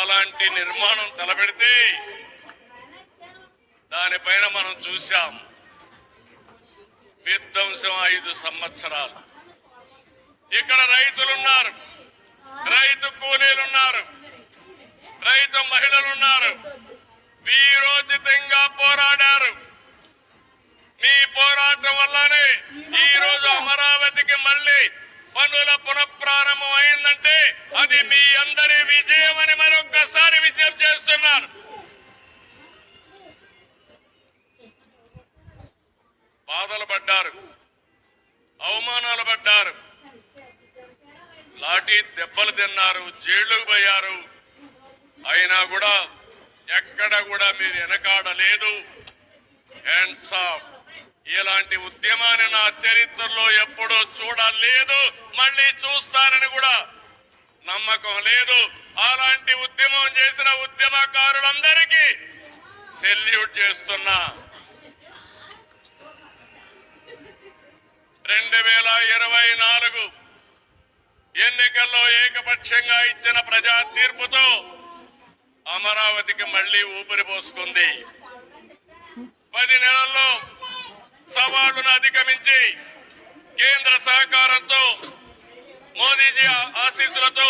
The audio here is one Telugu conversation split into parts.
అలాంటి నిర్మాణం తలపెడితే దానిపైన మనం చూశాం విధ్వంసం ఐదు సంవత్సరాలు. ఇక్కడ రైతులున్నారు. రైతు కూలీలున్నారు. అయినా కూడా ఎక్కడ కూడా మీరు వెనకాడలేదు హ్యాండ్స్ ఆఫ్ ఇలాంటి ఉద్యమాన్ని నా చరిత్రలో ఎప్పుడూ చూడలేదు. మళ్ళీ చూస్తానని కూడా నమ్మకం లేదు. అలాంటి ఉద్యమం చేసిన ఉద్యమకారులందరికీ సెల్యూట్ చేస్తున్నా. రెండు వేల ఇరవై నాలుగు ఎన్నికల్లో ఏకపక్షంగా ఇచ్చిన ప్రజా తీర్పుతో అమరావతికి మళ్ళీ ఊపిరి పోసుకుంది. పది నెలల్లో సవాళ్ళను అధిగమించి కేంద్ర సహకారంతో మోదీజీ ఆశీస్సులతో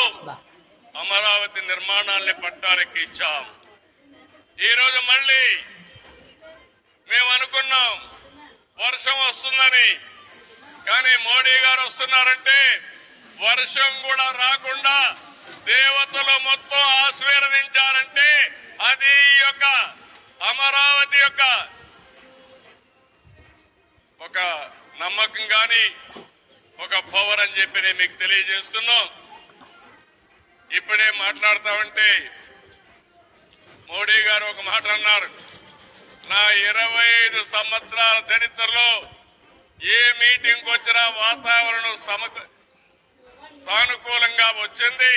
అమరావతి నిర్మాణాన్ని పట్టారెక్కించాం. ఈరోజు మళ్ళీ మేము అనుకున్నాం వర్షం వస్తుందని. కానీ మోడీ గారు వస్తున్నారంటే వర్షం కూడా రాకుండా దేవతలు మొత్తం ఆశీర్వదించారు కానీ ఒక పవర్ అని చెప్పి నేను మీకు తెలియజేస్తున్నా. ఇప్పుడే మాట్లాడుతా ఉంటే మోడీ గారు ఒక మాట అన్నారు. నా ఇరవై ఐదు సంవత్సరాల చరిత్రలో ఏ మీటింగ్ వచ్చినా వాతావరణం సమ సానుకూలంగా వచ్చింది.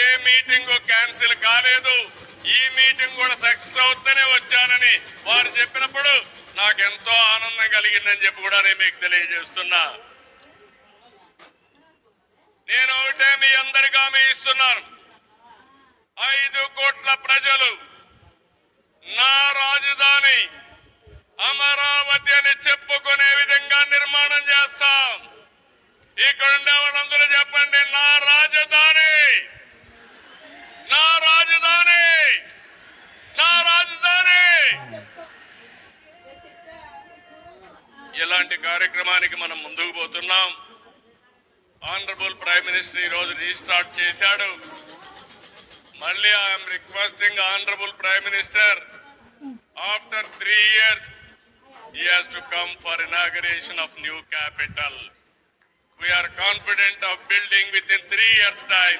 ఏ మీటింగ్ క్యాన్సిల్ కాలేదు. ఈ మీటింగ్ కూడా సక్సెస్ అవుతూనే వచ్చానని వారు చెప్పినప్పుడు నాకు ఎంతో ఆనందం కలిగిందని చెప్పి కూడా నేను మీకు తెలియజేస్తున్నా. నేను ఒకటే మీ అందరికీ హామీ ఇస్తున్నాను. ఐదు కోట్ల ప్రజలు నా రాజధాని అమరావతి అని చెప్పుకునే విధంగా నిర్మాణం చేస్తాం ఇక్కడ ఉండే వాళ్ళందరూ చెప్పండి నా రాజధాని నా రాజధాని నా రాజధాని ఇలాంటి కార్యక్రమానికి మనం ముందుకు పోతున్నాం. ఆనరబుల్ ప్రైమ్ మినిస్టర్ ఈ రోజు రీస్టార్ట్ చేశాడు. మళ్ళీ I'm requesting honourable prime minister after three years he has to come for inauguration of new capital we are confident of building within three years time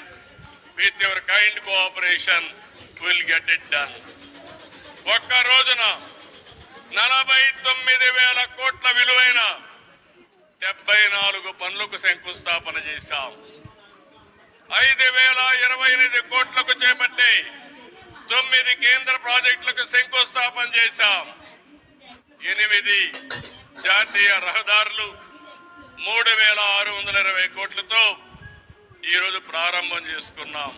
with your kind cooperation will get it done ఒక్క రోజున నలభై తొమ్మిది వేల కోట్ల విలువైన డెబ్బై నాలుగు పనులకు శంకుస్థాపన చేశాం. ఐదు వేల ఇరవై ఎనిమిది కోట్లకు చేపట్టి తొమ్మిది కేంద్ర ప్రాజెక్టులకు శంకుస్థాపన చేశాం. ఎనిమిది జాతీయ రహదారులు మూడు వేల ఆరు వందల ఇరవై కోట్లతో ఈరోజు ప్రారంభం చేసుకున్నాం.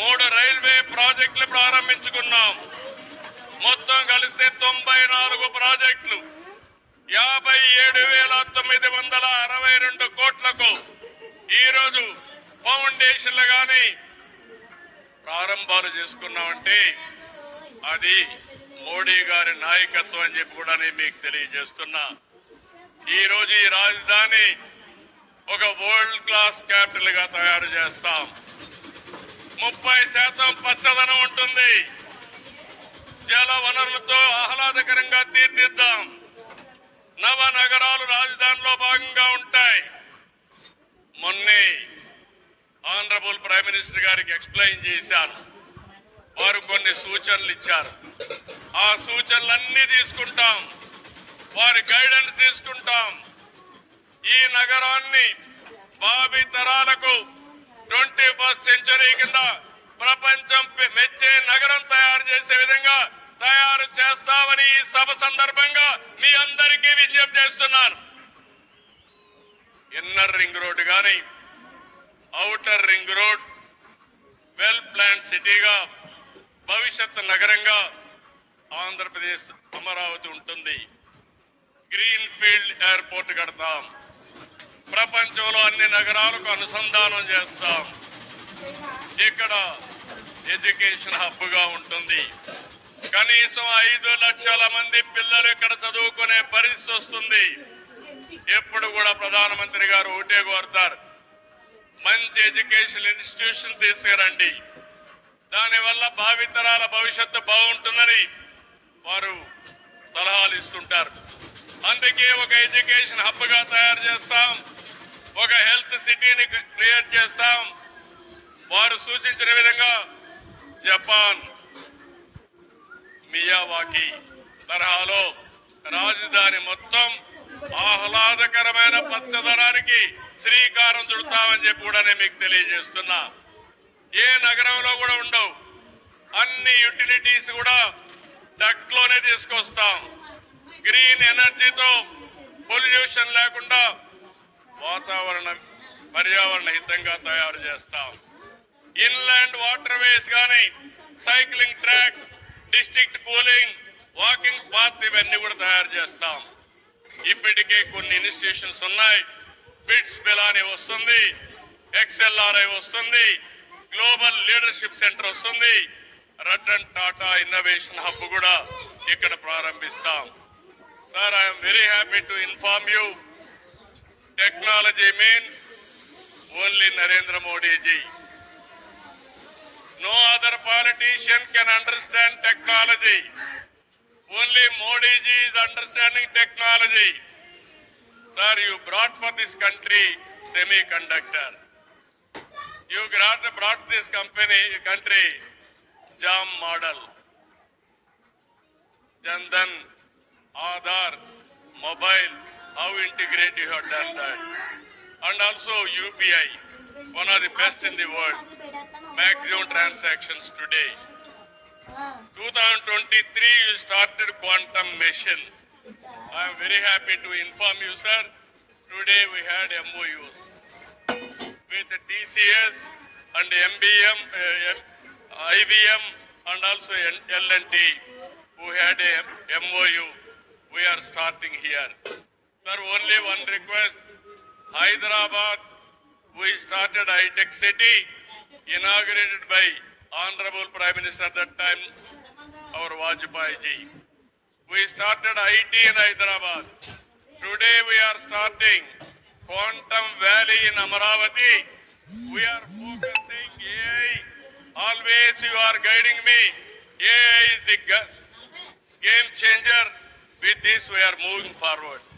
మూడు రైల్వే ప్రాజెక్టులు ప్రారంభించుకున్నాం. మొత్తం కలిస్తే తొమ్మిది నాలుగు ప్రాజెక్టులు. యాభై ఏడు వేల తొమ్మిది వందల అరవై రెండు కోట్లకు ఈరోజు ఫౌండేషన్లు కానీ ప్రారంభాలు చేసుకున్నామంటే అది మోడీ గారి నాయకత్వం అని చెప్పి కూడా నేను మీకు తెలియజేస్తున్నా. ఈ రోజు ఈ రాజధాని ఒక వరల్డ్ క్లాస్ క్యాపిటల్గా తయారు చేస్తాం. ముప్పై శాతం పచ్చదనం ఉంటుంది. జల వనరులతో ఎక్స్ప్లెయిన్ చేశాను వారు కొన్ని సూచనలు ఇచ్చారు. ఆ సూచనలన్నీ తీసుకుంటాం. వారి గైడెన్స్ తీసుకుంటాం. ఈ నగరాన్ని భావి తరాలకు ట్వంటీ ఫస్ట్ సెంచరీ కింద ప్రపంచం మెచ్చే నగరం తయారు చేసే విధంగా తయారు చేస్తామని ఈ సభ సందర్భంగా మీ అందరికీ విజ్ఞప్తి చేస్తున్నాను. ఇన్నర్ రింగ్ రోడ్ కానీ outer ring road well plan సిటీగా భవిష్యత్ నగరంగా ఆంధ్రప్రదేశ్ అమరావతి ఉంటుంది. గ్రీన్ ఫీల్డ్ ఎయిర్పోర్ట్ కడతాం. ప్రపంచంలో అన్ని నగరాలకు అనుసంధానం చేస్తాం. ఇక్కడ ఎడ్యుకేషన్ హబ్గా ఉంటుంది. కనీసం ఐదు లక్షల మంది పిల్లలు ఇక్కడ చదువుకునే పరిస్థితి వస్తుంది. ఎప్పుడు కూడా ప్రధానమంత్రి గారు ఒకటే కోరుతారు. మంచి ఎడ్యుకేషన్ ఇన్స్టిట్యూషన్ తీసుకురండి దానివల్ల భావితరాల భవిష్యత్తు బాగుంటుందని వారు సలహాలు ఇస్తుంటారు. అందుకే ఒక ఎడ్యుకేషన్ హబ్గా తయారు చేస్తాం. ఒక హెల్త్ సిటీని క్రియేట్ చేస్తాం. వారు సూచించిన విధంగా జపాన్ మియావాకి తరహాలో రాజధాని మొత్తం ఆహ్లాదకరమైన పచ్చదనానికి శ్రీకారం చుడతామని చెప్పి కూడా నేను మీకు తెలియజేస్తున్నా. ఏ నగరంలో కూడా ఉండవు. అన్ని యుటిలిటీస్ కూడా దట్లోనే తీసుకొస్తాం. గ్రీన్ ఎనర్జీతో పొల్యూషన్ లేకుండా వాతావరణం పర్యావరణ హితంగా తయారు చేస్తాం. ఇన్లాండ్ వాటర్ వేస్ కానీ cycling track district cooling walking path ఇవన్నీ కూడా తయారు చేస్తాం. ఇప్పటికే కొన్ని ఇన్స్టిట్యూషన్స్ ఉన్నాయి. బిట్స్ బిలాని వస్తుంది. ఎక్స్ఎల్ఆర్ఐ వస్తుంది. గ్లోబల్ లీడర్షిప్ సెంటర్ వస్తుంది. రటన్ టాటా ఇన్నోవేషన్ హబ్ కూడా ఇక్కడ ప్రారంభిస్తాం. Sir I'm very happy to inform you. Technology means only Narendra Modiji. No other politician can understand technology. Only Modi ji is understanding technology. Sir, you brought for this country semiconductor. You brought, brought this company, country, JAM model. Jandan, Aadhaar, mobile, how integrate you have done that. And also UPI, one of the best in the world. Maximum transactions today. 2023 you started quantum mission. I am very happy to inform you, sir. Today we had MOUs with TCS and MBM, uh, IBM and also L&T who had a MOU. We are starting here. Sir, only one request. Hyderabad, we started high-tech city inaugurated by Honorable Prime Minister at that time, our Vajpayee ji. We started IT in Hyderabad. Today we are starting Quantum Valley in Amaravati. We are focusing AI. Always you are guiding me. AI is the game changer. With this we are moving forward.